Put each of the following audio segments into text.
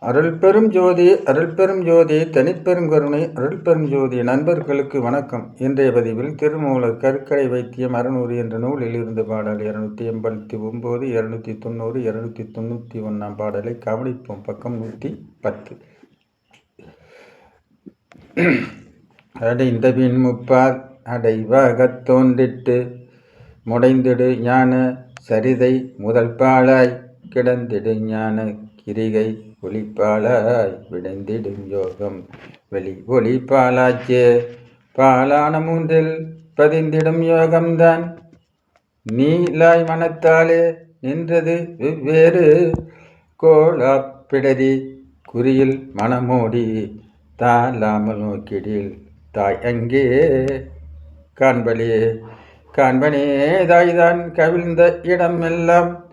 அருள் பெரும் ஜோதி அருள் பெரும் ஜோதி தனிப்பெரும் கருணை அருள் பெரும் ஜோதி நண்பர்களுக்கு வணக்கம். இன்றைய பதிவில் திருமூலர் கற்களை வைத்தியம் அறுநூறு என்ற நூலில் இருந்த பாடல் இருநூத்தி எண்பத்தி ஒம்பது இருநூத்தி தொண்ணூறு இருநூத்தி தொண்ணூற்றி ஒன்றாம் பாடலை கவனிப்போம். பக்கம் நூற்றி பத்து. அடைந்த பின் முப்பார் அடைவாகத் தோன்றிட்டு முடைந்திடு ஞான சரிதை முதல் பாழாய் கிடந்திடு ஞான கிரிகை ஒளிப்பாலாய் விடைந்திடும் யோகம். வெளி ஒளிப்பாலாச்சே. பாலான மூன்றில் பதிந்திடும் யோகம்தான். நீலாய் மனத்தாலே நின்றது வெவ்வேறு. கோலாப்பிடரி குறியில் மனமோடி தாளாமல் நோக்கிடில் தாய் அங்கே. காண்பலே காண்பனே தாய்தான் கவிழ்ந்த இடமெல்லாம்.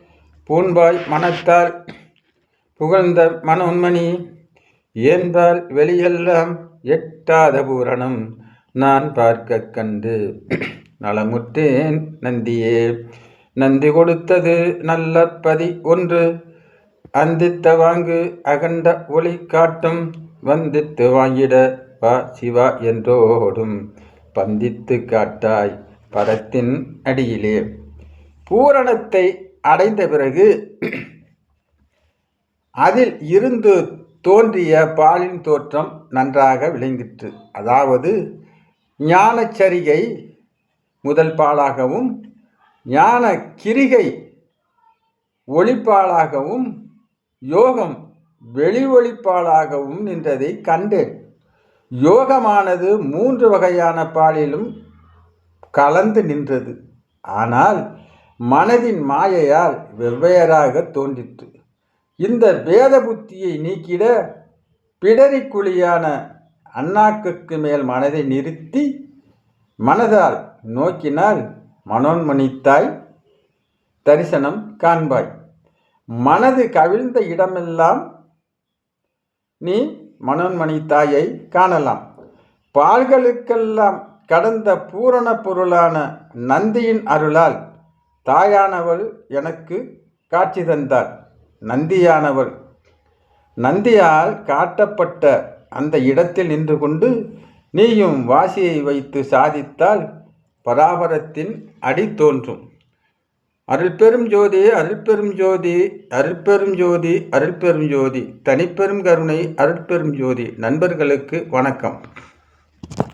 பூன்பாய் மனத்தால் புகழ்ந்த மனோன்மணி ஏன்பால் வெளியெல்லாம் எட்டாத பூரணம் நான் பார்க்க கண்டு. நலமுற்றேன் நந்தியே நந்தி கொடுத்தது நல்ல பதி ஒன்று. அந்தித்த வாங்கு அகண்ட ஒளி காட்டும் வந்தித்து வாங்கிட வா சிவா என்றோடும். பந்தித்து காட்டாய் பரத்தின் அடியிலே. பூரணத்தை அடைந்த பிறகு அதில் இருந்து தோன்றிய பாலின் தோற்றம் நன்றாக விளங்கிற்று. அதாவது ஞானச்சரிகை முதல் பாலாகவும் ஞான கிரிகை ஒளிப்பாலாகவும் யோகம் வெளி ஒளிப்பாலாகவும் நின்றதை கண்டேன். யோகமானது மூன்று வகையான பாலிலும் கலந்து நின்றது. ஆனால் மனதின் மாயையால் வெவ்வேறாக தோன்றிற்று. இந்த பேத புத்தியை நீக்கிட பிடரிக்குழியான அண்ணாக்குக்கு மேல் மனதை நிறுத்தி மனதால் நோக்கினால் மனோன்மணித்தாய் தரிசனம் காண்பாய். மனது கவிழ்ந்த இடமெல்லாம் நீ மனோன்மணி தாயை காணலாம். பால்களுக்கெல்லாம் கடந்த பூரண பொருளான நந்தியின் அருளால் தாயானவள் எனக்கு காட்சி தந்தாள் நந்தியானவள். நந்தியால் காட்டப்பட்ட அந்த இடத்தில் நின்று கொண்டு நீயும் வாசியை வைத்து சாதித்தால் பராபரத்தின் அடி தோன்றும். அருள்பெரும் ஜோதி அருள்பெரும் ஜோதி அருள்பெரும் ஜோதி அருள்பெரும் ஜோதி தனிப்பெரும் கருணை அருள்பெரும் ஜோதி. நண்பர்களுக்கு வணக்கம்.